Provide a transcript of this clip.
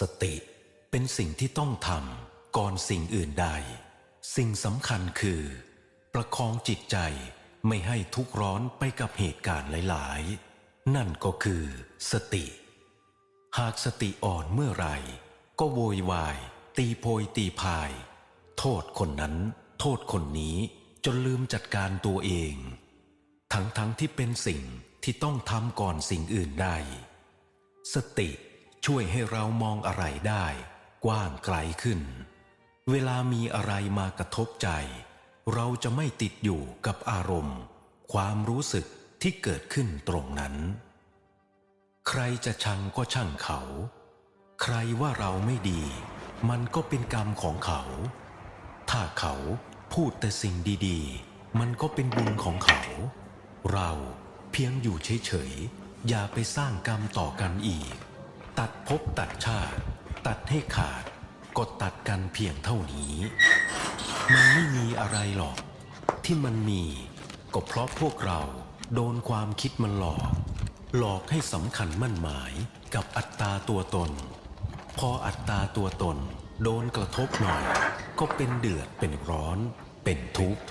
สติเป็นสิ่งที่ต้องทำก่อนสิ่งอื่นใด สิ่งสำคัญคือ ประคองจิตใจไม่ให้ทุกข์ร้อนไปกับเหตุการณ์หลาย ๆ นั่นก็คือสติ หากสติอ่อนเมื่อไหร่ ก็โวยวาย ตีโพยตีพาย โทษคนนั้น โทษคนนี้จนลืมจัดการตัวเอง ทั้งทั้งที่เป็นสิ่งที่ต้องทำก่อนสิ่งอื่นได้สติ ช่วยให้เรามองอะไรได้ กว้างไกลขึ้น เวลามีอะไรมากระทบใจ เราจะไม่ติดอยู่กับอารมณ์ ความรู้สึกที่เกิดขึ้นตรงนั้น ใครจะชังก็ช่างเขา ใครว่าเราไม่ดี มันก็เป็นกรรมของเขา ถ้าเขาพูดแต่สิ่งดีๆ มันก็เป็นบุญของเขา เราเพียงอยู่เฉยๆ อย่าไปสร้างกรรมต่อกันอีก ตัดภพตัดชาติ ตัดให้ขาดก็ตัดกันเพียงเท่านี้ มันไม่มีอะไรหรอก ที่มันมีก็เพราะพวกเราโดนความคิดมันหลอก หลอกให้สำคัญมั่นหมายกับอัตตาตัวตน พออัตตาตัวตน โดนกระทบหน่อย ก็เป็นเดือดเป็นร้อน เป็นทุกข์